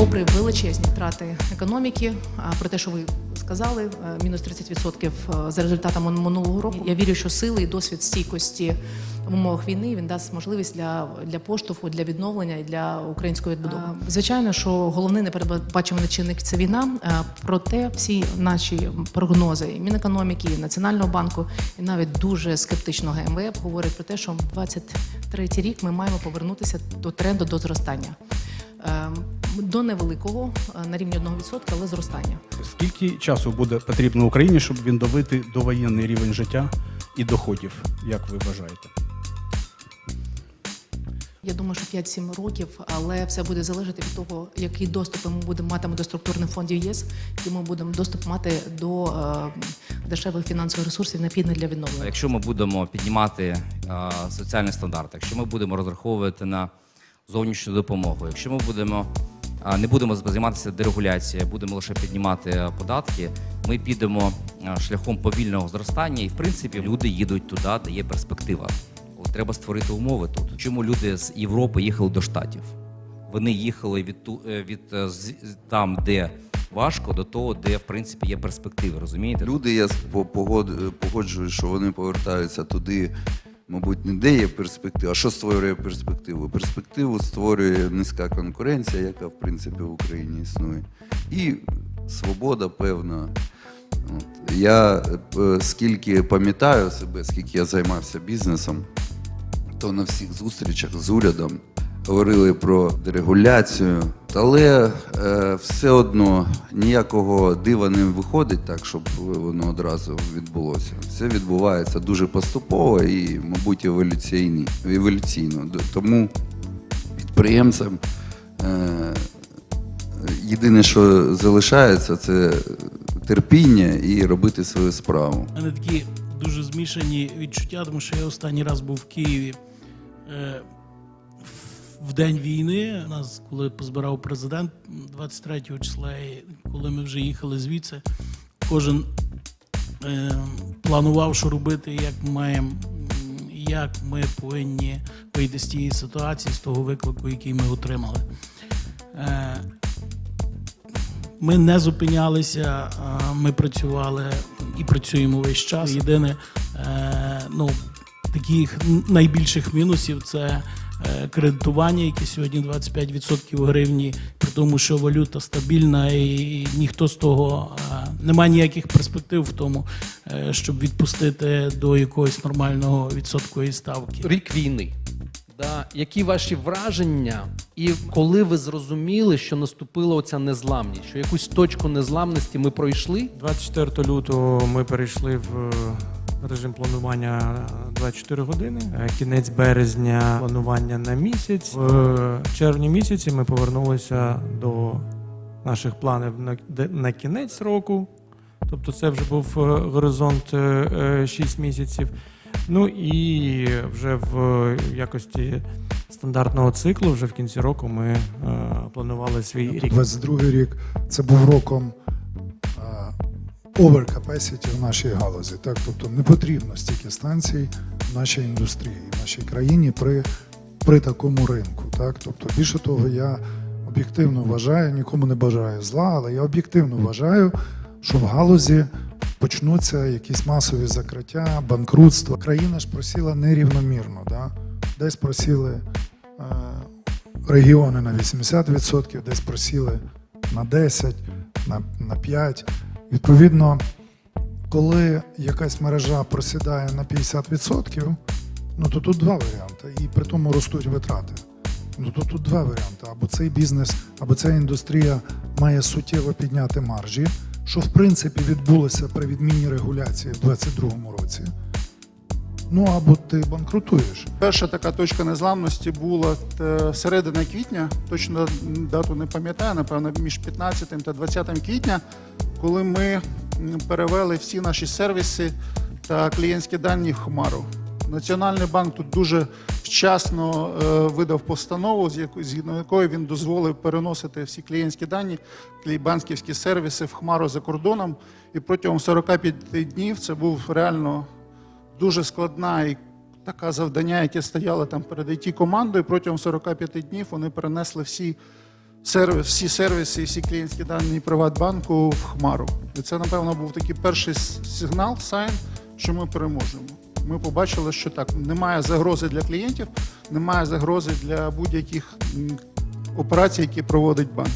попри величезні втрати економіки, про те, що ви сказали, е, мінус 30% за результатами минулого року. Я вірю, що сили і досвід стійкості в умовах війни він дасть можливість для, для поштовху, для відновлення і для української відбудови. Звичайно, що головний непередбачуваний чинник це війна. е, Проте всі наші прогнози і Мінекономіки, і Національного банку, і навіть дуже скептичного МВФ говорять про те, що 23 рік ми маємо повернутися до тренду до зростання. До невеликого е, на рівні 1%, але зростання. Скільки часу буде потрібно Україні, щоб відновити довоєнний рівень життя і доходів, як ви вважаєте? Я думаю, що 5-7 років, але все буде залежати від того, який доступ ми будемо мати до структурних фондів ЄС, який ми будемо доступ мати до е, дешевих фінансових ресурсів, необхідних для відновлення. Якщо ми будемо піднімати е, соціальні стандарти, якщо ми будемо розраховувати на зовнішню допомогу, якщо ми будемо не будемо займатися дерегуляцією, будемо лише піднімати е, податки, ми підемо е, шляхом повільного зростання, і в принципі люди їдуть туди, де є перспектива. Але треба створити умови тут. Чому люди з Європи їхали до Штатів? Вони їхали від ту е, від там, де важко, до того, де в принципі є перспективи. Розумієте? Люди, я по- погод- погоджуюсь, що вони повертаються туди, мабуть, не де є перспектива. А що створює перспективу? Перспективу створює низька конкуренція, яка в принципі в Україні існує. І свобода певна. От. Я е, скільки пам'ятаю себе, скільки я займався бізнесом, то на всіх зустрічах з урядом говорили про дерегуляцію, але е, все одно ніякого дива не виходить так, щоб воно одразу відбулося. Все відбувається дуже поступово і, мабуть, еволюційні, еволюційно. Тому підприємцям е, єдине, що залишається, це терпіння і робити свою справу. У мене такі дуже змішані відчуття, тому що я останній раз був в Києві е, в- день війни. Нас, коли позбирав президент 23 числа, і коли ми вже їхали звідси, кожен е, планував, що робити, як ми маємо, як ми повинні вийти з тієї ситуації, з того виклику, який ми отримали. Е, ми не зупинялися, ми працювали і працюємо весь час. Єдине, е, ну, таких найбільших мінусів це кредитування, яке сьогодні 25% гривні, при тому, що валюта стабільна, і ніхто з того е, немає ніяких перспектив в тому, е, щоб відпустити до якогось нормального відсоткової ставки. рік війни. Да? Які ваші враження, і коли ви зрозуміли, що наступила оця незламність, що якусь точку незламності ми пройшли? 24 лютого ми перейшли в режим планування 24 години. Е, Кінець березня планування на місяць. В червні місяці ми повернулися до наших планів на, на кінець року. Тобто це вже був е, горизонт 6 місяців. Ну і вже в якості стандартного циклу, вже в кінці року ми е, планували свій рік. 22 рік це був роком оверкапесіті в нашій галузі. Так? Тобто не потрібно стільки станцій в нашій індустрії, в нашій країні при, при такому ринку. Так? Тобто, більше того, я об'єктивно вважаю, нікому не бажаю зла, але я об'єктивно вважаю, що в галузі почнуться якісь масові закриття, банкрутства. Країна ж просіла нерівномірно. Да? Десь просіли е, регіони на 80%, десь просіли на 10, на, на 5. Відповідно, коли якась мережа просідає на 50%, ну то тут два варіанти. І при тому ростуть витрати. Ну то тут два варіанти. Або цей бізнес, або ця індустрія має суттєво підняти маржі, що в принципі відбулося при відміні регуляції в 2022 році. Ну або ти банкрутуєш. Перша така точка незламності була е, середина квітня, точно дату не пам'ятаю, напевно, між 15 та 20 квітня, коли ми перевели всі наші сервіси та клієнтські дані в Хмару. Національний банк тут дуже вчасно е, видав постанову, згідно якої він дозволив переносити всі клієнтські дані, банківські сервіси в Хмару за кордоном. І протягом 45 днів це був реально дуже складна і така завдання, яке стояло там перед it командою Протягом 45 днів вони перенесли всі сервіс, всі сервіси всі клієнтські дані Приватбанку в Хмару. І це, напевно, був такий перший сигнал, сайн, що ми переможемо. Ми побачили, що так, немає загрози для клієнтів, немає загрози для будь-яких операцій, які проводить банк.